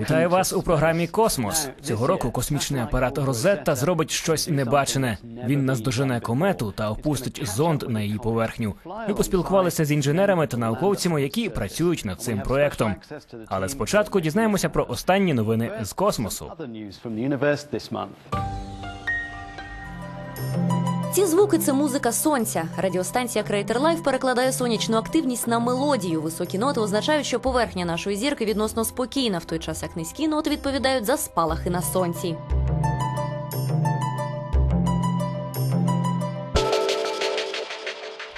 Вітаю вас у програмі Космос. Цього року космічний апарат Розетта зробить щось небачене. Він наздожене комету та опустить зонд на її поверхню. Ми поспілкувалися з інженерами та науковцями, які працюють над цим проектом. Але спочатку дізнаємося про останні новини з космосу. Ці звуки це музика сонця. Радіостанція Creator Life перекладає сонячну активність на мелодію. Високі ноти означають, що поверхня нашої зірки відносно спокійна, в той час як низькі ноти відповідають за спалахи на сонці.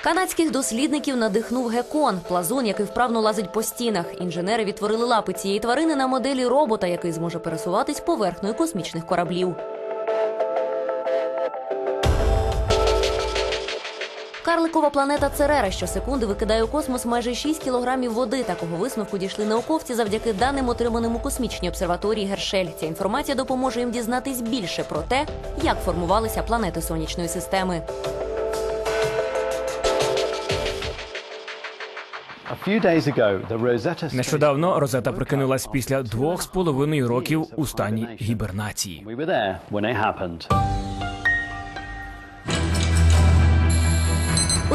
Канадських дослідників надихнув гекон плазун, який вправно лазить по стінах. Інженери відтворили лапи цієї тварини на моделі робота, який зможе пересуватись поверхнею космічних кораблів. Карликова планета Церера щосекунди викидає у космос майже 6 кілограмів води. Такого висновку дійшли науковці завдяки даним, отриманим у космічній обсерваторії Гершель. Ця інформація допоможе їм дізнатись більше про те, як формувалися планети сонячної системи. Нещодавно Розета прикинулась після двох з половиною років у стані гібернації.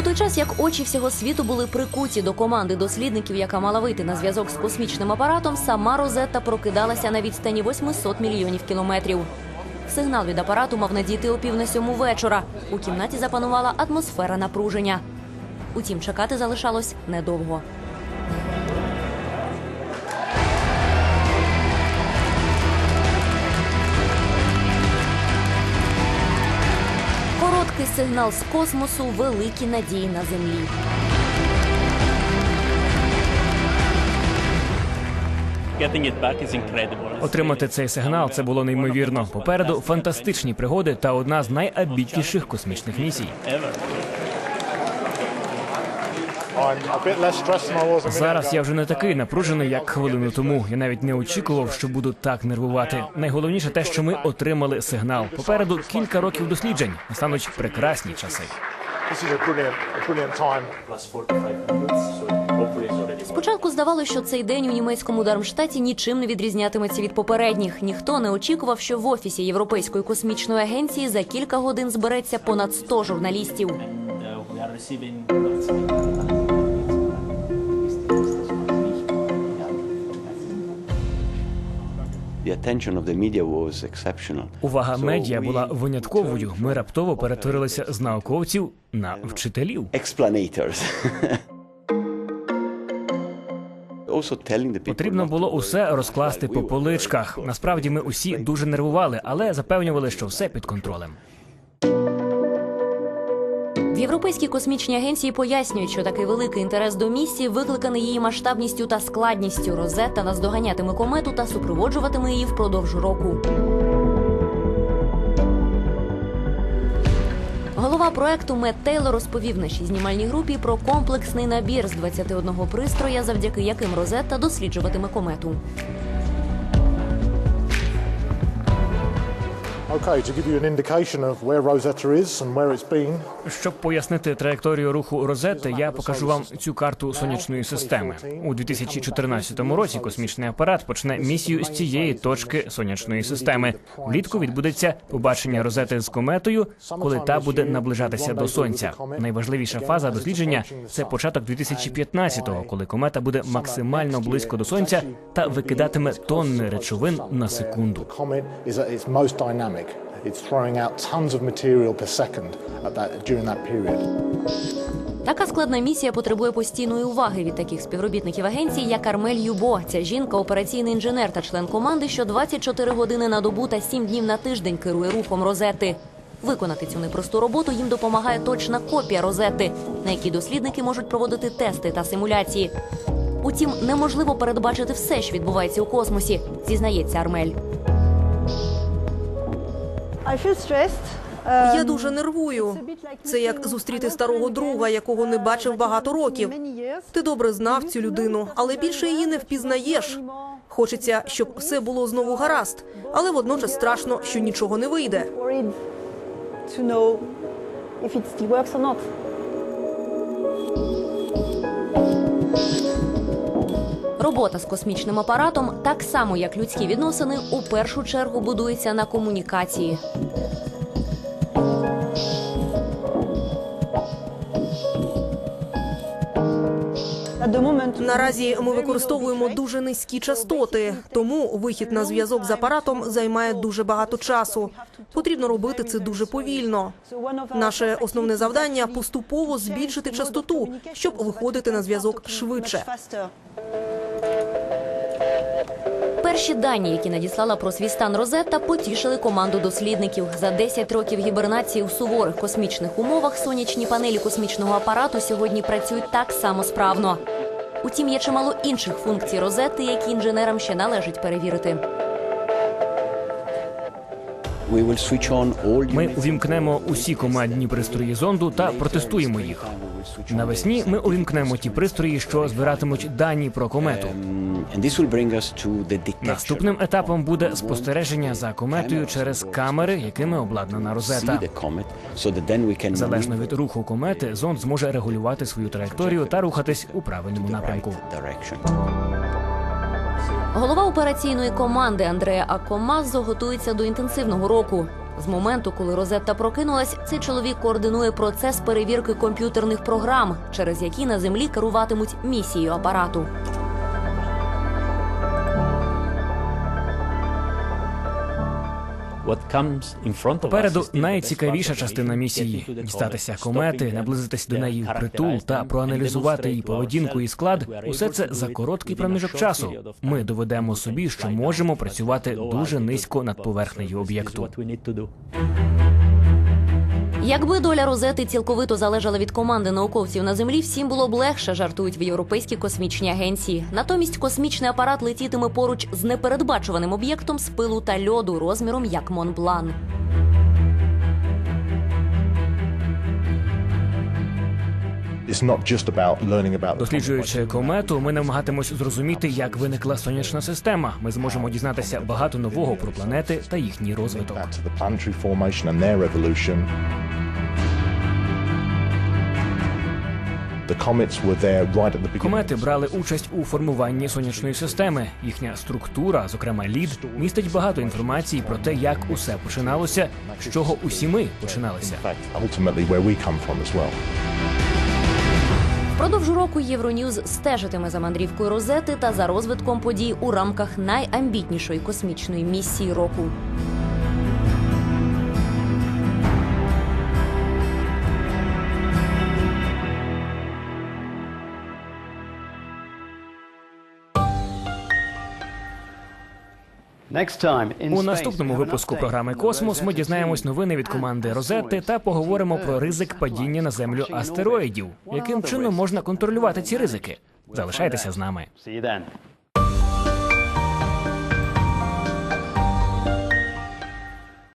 Той час як очі всього світу були прикуті до команди дослідників, яка мала вийти на зв'язок з космічним апаратом, сама Розетта прокидалася на відстані 800 мільйонів кілометрів. Сигнал від апарату мав надійти о пів на сьому вечора. У кімнаті запанувала атмосфера напруження. Утім, чекати залишалось недовго. Короткий сигнал з космосу великі надії на землі. Отримати цей сигнал це було неймовірно. Попереду фантастичні пригоди та одна з найабітніших космічних місій. Зараз я вже не такий напружений, як хвилину тому. Я навіть не очікував, що буду так нервувати. Найголовніше те, що ми отримали сигнал. Попереду кілька років досліджень. Настануть прекрасні часи. This is a brilliant, a brilliant time. Plus 45 minutes, so hopefully it's already. Спочатку здавалося, що цей день у німецькому Дармштаті нічим не відрізнятиметься від попередніх. Ніхто не очікував, що в офісі Європейської космічної агенції за кілька годин збереться понад 100 журналістів. Увага медіа була винятковою. Ми раптово перетворилися з науковців на вчителів. Потрібно було усе розкласти по поличках. Насправді ми усі дуже нервували, але запевнювали, що все під контролем. Європейській космічній агенції пояснюють, що такий великий інтерес до місії викликаний її масштабністю та складністю. Розетта наздоганятиме комету та супроводжуватиме її впродовж року. Голова проекту Мет Тейлор розповів нашій знімальній групі про комплексний набір з 21 пристроя, завдяки яким Розетта досліджуватиме комету. Okay, to give you an indication of where Rosetta is and where it's been, Щоб пояснити траєкторію руху Розетти, я покажу вам цю карту сонячної системи. У 2014 році космічний апарат почне місію з цієї точки сонячної системи. Влітку відбудеться побачення Розети з кометою, коли та буде наближатися до сонця. Найважливіша фаза дослідження це початок 2015-го, коли комета буде максимально близько до сонця та викидатиме тонни речовин на секунду. It's throwing out tons of material per second at that, during that period. Така складна місія потребує постійної уваги від таких співробітників агенції, як Армель Юбо. Ця жінка операційний інженер та член команди, що 24 години на добу та 7 днів на тиждень керує рухом розети. Виконати цю непросту роботу їм допомагає точна копія розети, на якій дослідники можуть проводити тести та симуляції. Утім, неможливо передбачити все, що відбувається у космосі, зізнається Армель. Я дуже нервую. Це як зустріти старого друга, якого не бачив багато років. Ти добре знав цю людину, але більше її не впізнаєш. Хочеться, щоб все було знову гаразд, але водночас страшно, що нічого не вийде. If it still works or not. Робота з космічним апаратом, так само як людські відносини, у першу чергу будується на комунікації. Наразі ми використовуємо дуже низькі частоти, тому вихід на зв'язок з апаратом займає дуже багато часу. Потрібно робити це дуже повільно. Наше основне завдання поступово збільшити частоту, щоб виходити на зв'язок швидше. Перші дані, які надіслала про свій стан Розетта, потішили команду дослідників. За 10 років гібернації у суворих космічних умовах сонячні панелі космічного апарату сьогодні працюють так само справно. Утім, є чимало інших функцій Розетти, які інженерам ще належить перевірити. Ми увімкнемо усі командні пристрої зонду та протестуємо їх. Навесні ми увімкнемо ті пристрої, що збиратимуть дані про комету. Detection. Наступним етапом буде спостереження за кометою через камери, якими обладнана розета. Залежно від руху комети, зонд зможе регулювати свою траєкторію та рухатись у правильному напрямку. Голова операційної команди Андрея Акомазо готується до інтенсивного року. З моменту, коли Розетта прокинулась, цей чоловік координує процес перевірки комп'ютерних програм, через які на землі керуватимуть місією апарату. Попереду найцікавіша частина місії дістатися комети, наблизитись до неї в притул та проаналізувати її поведінку і склад. Усе це за короткий проміжок часу. Ми доведемо собі, що можемо працювати дуже низько над поверхнею об'єкту. Якби доля Розети цілковито залежала від команди науковців на землі, всім було б легше, жартують в європейській космічній агенції. Натомість космічний апарат летітиме поруч з непередбачуваним об'єктом з пилу та льоду розміром як Монблан. Досліджуючи комету, ми намагатимось зрозуміти, як виникла сонячна система. Ми зможемо дізнатися багато нового про планети та їхній розвиток. Комети брали участь у формуванні сонячної системи. Їхня структура, зокрема лід, містить багато інформації про те, як усе починалося, з чого усі ми починалися. Впродовж року Євроньюз стежитиме за мандрівкою Розети та за розвитком подій у рамках найамбітнішої космічної місії року. У наступному випуску програми Космос ми дізнаємось новини від команди Розетти та поговоримо про ризик падіння на землю астероїдів. Яким чином можна контролювати ці ризики? Залишайтеся з нами. See you then.